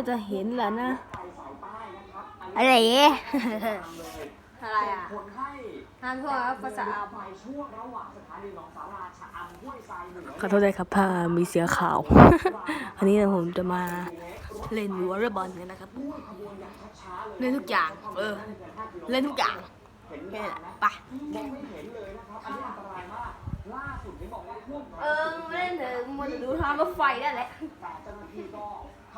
ก็จะเห็นแหละนะ อะไรเงี้ยอะไรอะคนให้น้ำท่วมครับภาษาอาไฟช่วงระหว่างสถานีหนองสาราชะอำห้วยทรายเหนือขอโทษด้วยครับถ้ามีเสียงข่าว อันนี้ผมจะมาเล่นวอลเลย์บอลกันนะครับ เล่นทุกอย่าง เออ เล่นทุกอย่างแค่นั้นแหละไปมองไม่เห็นเลยนะครับอันนี้อันตรายมากล่าสุดเห็นบอกว่าท่วมเออไม่เล่นถึงมันจะดูทางรถไฟได้แหละแต่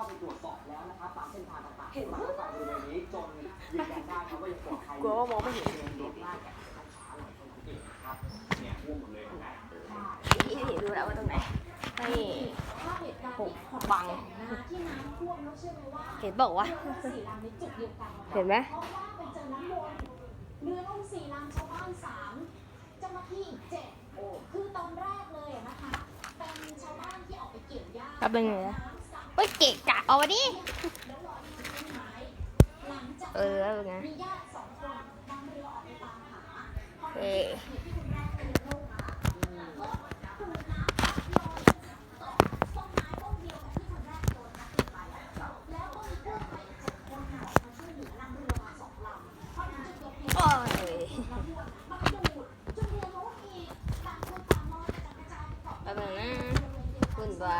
เจ้าหน้าที่ก็เข้าไปตรวจสอบแล้วนะครับตามเส้นทางต่างๆที่มารถไฟบริเวณนี้จนยืนยันได้ครับว่ายังปลอดภัยกลัวว่ามองไม่เห็นดินรถลากแก่ช้าๆหน่อยเท่านั้นเองนะครับเนี่ยท่วมหมดเลยเห็นไหมนี่เห็นดูแล้วว่าตรงไหนนี่ผมบังที่น้ำท่วมแล้วเชื่อไหมว่าเห็นบอกว่าสี่ลำในจุดเดียวกันเห็นไหมเพราะว่าไปเจอน้ำวนเรือล่มสี่ลำชาวบ้านสามเจ้าหน้าที่อีกเจ็ดโอ้คือตอนแรกเลยอะนะคะเป็นชาวบ้านที่ออกไปเกี่ยวหญ้าครับเป็นไงนะ เฮ้ยเกะกะเอาดิแล้วลอยมาต้นไม้หลังจากเออแล้วไงมีญาติสองคนนำเออไปตามหาพอเอไปนที่คุณแม่เรือล่มอะก็ถูกน้ำพัดลอยต่อต้นไม้ต้นเดียวกับนั้นค่ะออกมา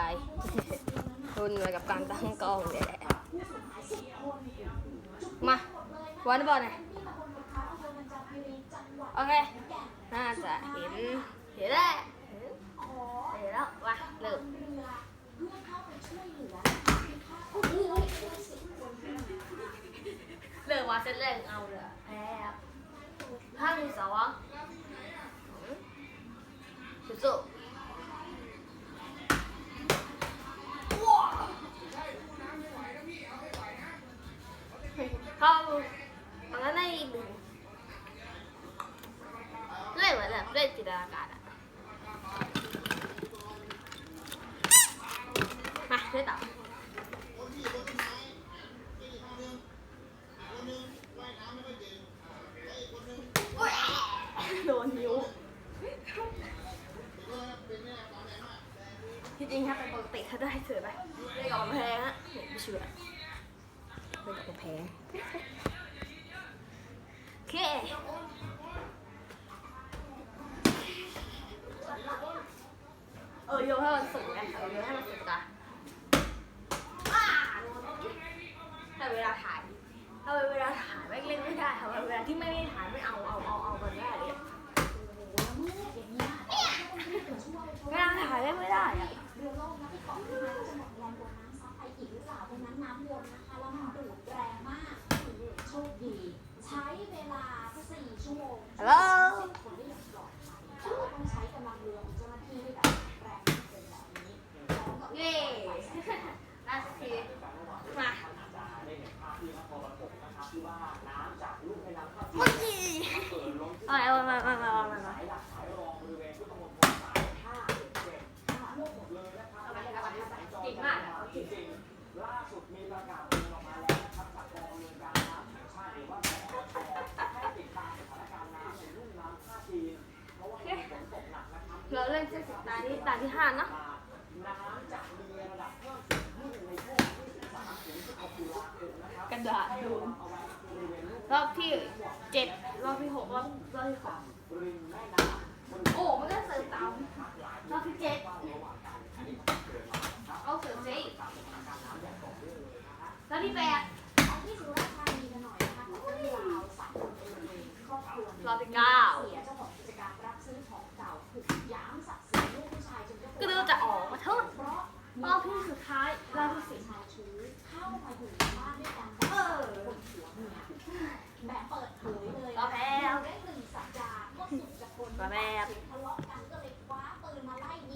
ย เหลือนำเรือมาสองลำเพราะนั้นจุดเกิดเหตุโอ้ยน้ำท่วมมันดูดจนเรือล้มอีกต่างคนต่างลอยกระจัดกระจายเกาะแป๊บนึงนะวุ่นวายวุ่นวายกับการตั้งกล้องเนี่ยแหละมาวันบอลหนโอเค น่าจะเห็น เห็นแล้วเห็นแล้วมาเริ่มเริ่มมาเซตแรกเอาเลยแพ้ครับห้าหนึ่สองสู้ๆ ถ้าเป็นปกติถ้าได้เสือไปได้กำแพงฮะไม่เชื่อได้กำแพงโอเคเออโยให้มันสูงไงเออโยให้มันสูงตาอ้าถ้าเวลาถ่ายถ้าเวลาถ่ายไม่เล่นไม่ได้ถ้าเวลาที่ไม่ได้ถ่ายไม่เอาเอาเอาเอากันได้เลยเวลาถ่ายเล่นไม่ได้อะ เรือล่มนะที่เกาะขึ้นมาจะหมดแรงกว่าน้ำซัดไปอีกหรือเปล่าตรงนั้นน้ำวนนะคะแล้วมันดูดแรงมากโชคดี ใช้เวลาสี่ชั่วโมงฮัลโหลสิบคนได้อย่างปลอดภัยคือต้องใช้กำลังเรือของเจ้าหน้าที่ที่แบบแรงมากเป็นแบบนี้แล้วก็เย้น่าสักทีมาจะได้เห็นภาพที่นครปฐมนะครับที่ว่าน้ำจากลูกแม่น้ำท่าจีเมื่อกี้เปิดล้นที่เอาเอามามามา เตือนออกมาแล้วนะครับจากกองเรือการชาติหรือว่าให้ติดตามสถานการณ์น้ำในลุ่มน้ำท่าจีนเพราะว่าฝนตกหนักนะครับเราเล่นเส้นสุดตานี้ตาที่ห้านะน้ำจะมีระดับเพิ่มขึ้นในช่วงที่13ถึง16ตุลาคมนะครับกระดาษดูเอาไว้บริเวณลูกรอบที่เจ็ดรอบที่หกรอบรอบที่หกริมแม่น้ำบน โอ้มันก็เสริมตามรอบที่เจ็ดเอาเสริมซิ รอบที่แปดไปที่สุราษฎร์ธานีกันหน่อยนะคะเรื่องราวสามคนเองครอบครัวหนึ่งรอบที่เก้า เสียเจ้าของกิจการรับซื้อของเก่าถูกหยามศักดิ์ศรีลูกผู้ชายจนเจ้าก็ดูจะออกมาเถอะเพราะ รอบที่สุดท้ายรอบที่สี่ชายชู้เข้ามาอยู่ในบ้านด้วยกัน